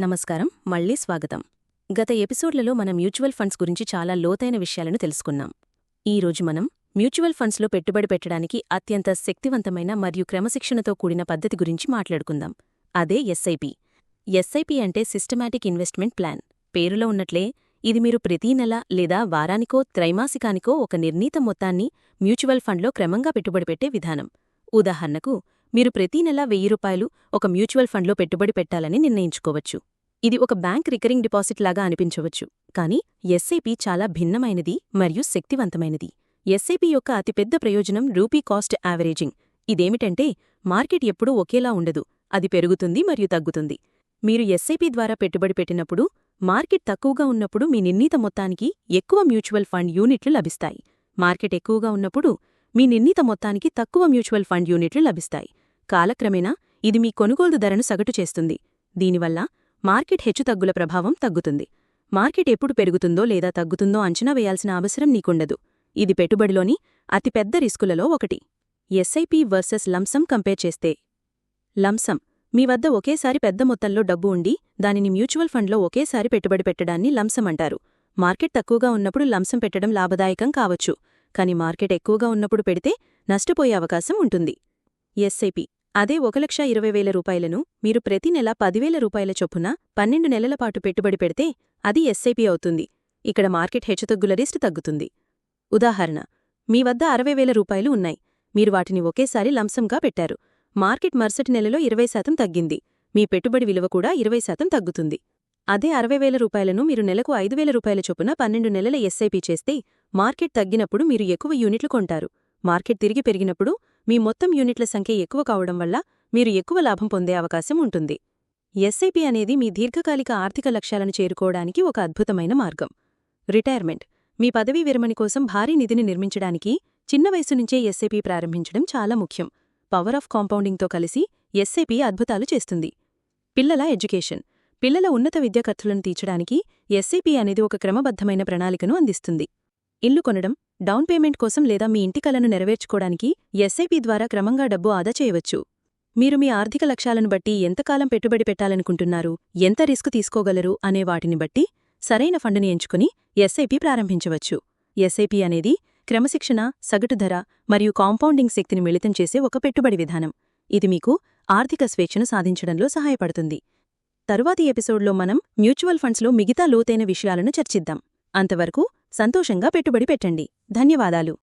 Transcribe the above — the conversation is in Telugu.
నమస్కారం మళ్ళీ స్వాగతం. గత ఎపిసోడ్లలో మనం మ్యూచువల్ ఫండ్స్ గురించి చాలా లోతైన విషయాలను తెలుసుకున్నాం. ఈ రోజు మనం మ్యూచువల్ ఫండ్స్లో పెట్టుబడి పెట్టడానికి అత్యంత శక్తివంతమైన మరియు క్రమశిక్షణతో కూడిన పద్ధతి గురించి మాట్లాడుకుందాం. అదే ఎస్ఐపి. ఎస్ఐపి అంటే సిస్టమాటిక్ ఇన్వెస్ట్మెంట్ ప్లాన్. పేరులో ఉన్నట్లే ఇది మీరు ప్రతీ నెల లేదా వారానికో త్రైమాసికానికో ఒక నిర్ణీత మొత్తాన్ని మ్యూచువల్ ఫండ్లో క్రమంగా పెట్టుబడి పెట్టే విధానం. ఉదాహరణకు మీరు ప్రతీ నెలా వెయ్యి రూపాయలు ఒక మ్యూచువల్ ఫండ్లో పెట్టుబడి పెట్టాలని నిర్ణయించుకోవచ్చు. ఇది ఒక బ్యాంక్ రికరింగ్ డిపాజిట్ లాగా అనిపించవచ్చు కానీ ఎస్ఐపి చాలా భిన్నమైనది మరియు శక్తివంతమైనది. ఎస్ఐపి యొక్క అతిపెద్ద ప్రయోజనం రూపీ కాస్ట్ యావరేజింగ్. ఇదేమిటంటే మార్కెట్ ఎప్పుడూ ఒకేలా ఉండదు అది పెరుగుతుంది మరియు తగ్గుతుంది. మీరు ఎస్ఐపి ద్వారా పెట్టుబడి పెట్టినప్పుడు మార్కెట్ తక్కువగా ఉన్నప్పుడు మీ నిర్ణీత మొత్తానికి ఎక్కువ మ్యూచువల్ ఫండ్ యూనిట్లు లభిస్తాయి. మార్కెట్ ఎక్కువగా ఉన్నప్పుడు మీ నిర్ణీత మొత్తానికి తక్కువ మ్యూచువల్ ఫండ్ యూనిట్లు లభిస్తాయి. కాలక్రమేణా ఇది మీ కొనుగోలు ధరను సగటు చేస్తుంది. దీనివల్ల మార్కెట్ హెచ్చుతగ్గుల ప్రభావం తగ్గుతుంది. మార్కెట్ ఎప్పుడు పెరుగుతుందో లేదా తగ్గుతుందో అంచనా వేయాల్సిన అవసరం నీకుండదు. ఇది పెట్టుబడిలోని అతిపెద్ద రిస్కులలో ఒకటి. ఎస్ఐపి వర్సెస్ లంసం కంపేర్ చేస్తే లంసం మీ వద్ద ఒకేసారి పెద్ద మొత్తంలో డబ్బు ఉండి దానిని మ్యూచువల్ ఫండ్లో ఒకేసారి పెట్టుబడి పెట్టడాన్ని లంసం అంటారు. మార్కెట్ తక్కువగా ఉన్నప్పుడు లంసం పెట్టడం లాభదాయకం కావచ్చు కాని మార్కెట్ ఎక్కువగా ఉన్నప్పుడు పెడితే నష్టపోయే అవకాశం ఉంటుంది. ఎస్ఐపి అదే ఒక లక్ష ఇరవై వేల రూపాయలను మీరు ప్రతి నెల పదివేల రూపాయల చొప్పున పన్నెండు నెలల పాటు పెట్టుబడి పెడితే అది ఎస్ఐపి అవుతుంది. ఇక్కడ మార్కెట్ హెచ్చుతగ్గుల రిస్ట్ తగ్గుతుంది. ఉదాహరణ మీ వద్ద అరవై వేల రూపాయలు ఉన్నాయి. మీరు వాటిని ఒకేసారి లంసంగా పెట్టారు. మార్కెట్ మరుసటి నెలలో ఇరవై శాతం తగ్గింది. మీ పెట్టుబడి విలువ కూడా ఇరవై శాతం తగ్గుతుంది. అదే అరవై వేల రూపాయలను మీరు నెలకు ఐదు వేల రూపాయల చొప్పున పన్నెండు నెలల ఎస్ఐపి చేస్తే మార్కెట్ తగ్గినప్పుడు మీరు ఎక్కువ యూనిట్లు కొంటారు. మార్కెట్ తిరిగి పెరిగినప్పుడు మీ మొత్తం యూనిట్ల సంఖ్య ఎక్కువ కావడం వల్ల మీరు ఎక్కువ లాభం పొందే అవకాశం ఉంటుంది. ఎస్ఐపి అనేది మీ దీర్ఘకాలిక ఆర్థిక లక్ష్యాలను చేరుకోవడానికి ఒక అద్భుతమైన మార్గం. రిటైర్మెంట్. మీ పదవీ విరమణి కోసం భారీ నిధిని నిర్మించడానికి చిన్న వయసు నుంచే ఎస్ఐపి ప్రారంభించడం చాలా ముఖ్యం. పవర్ ఆఫ్ కాంపౌండింగ్తో కలిసి ఎస్ఐపి అద్భుతాలు చేస్తుంది. పిల్లల ఎడ్యుకేషన్. పిల్లల ఉన్నత విద్యా ఖర్చులను తీర్చడానికి ఎస్ఐపి అనేది ఒక క్రమబద్ధమైన ప్రణాళికను అందిస్తుంది. ఇల్లు కొనడం. డౌన్ పేమెంట్ కోసం లేదా మీ ఇంటి కలను నెరవేర్చుకోవడానికి ఎస్ఐపి ద్వారా క్రమంగా డబ్బు ఆదా చేయవచ్చు. మీరు మీ ఆర్థిక లక్ష్యాలను బట్టి ఎంతకాలం పెట్టుబడి పెట్టాలనుకుంటున్నారు ఎంత రిస్క్ తీసుకోగలరు అనే వాటిని బట్టి సరైన ఫండ్ని ఎంచుకుని ఎస్ఐపి ప్రారంభించవచ్చు. ఎస్ఐపి అనేది క్రమశిక్షణ సగటు ధర మరియు కాంపౌండింగ్ శక్తిని మిళితం చేసే ఒక పెట్టుబడి విధానం. ఇది మీకు ఆర్థిక స్వేచ్ఛను సాధించడంలో సహాయపడుతుంది. తరువాతి ఎపిసోడ్లో మనం మ్యూచువల్ ఫండ్స్లో మిగతా లోతైన విషయాలను చర్చిద్దాం. అంతవరకు సంతోషంగా పెట్టుబడి పెట్టండి. ధన్యవాదాలు.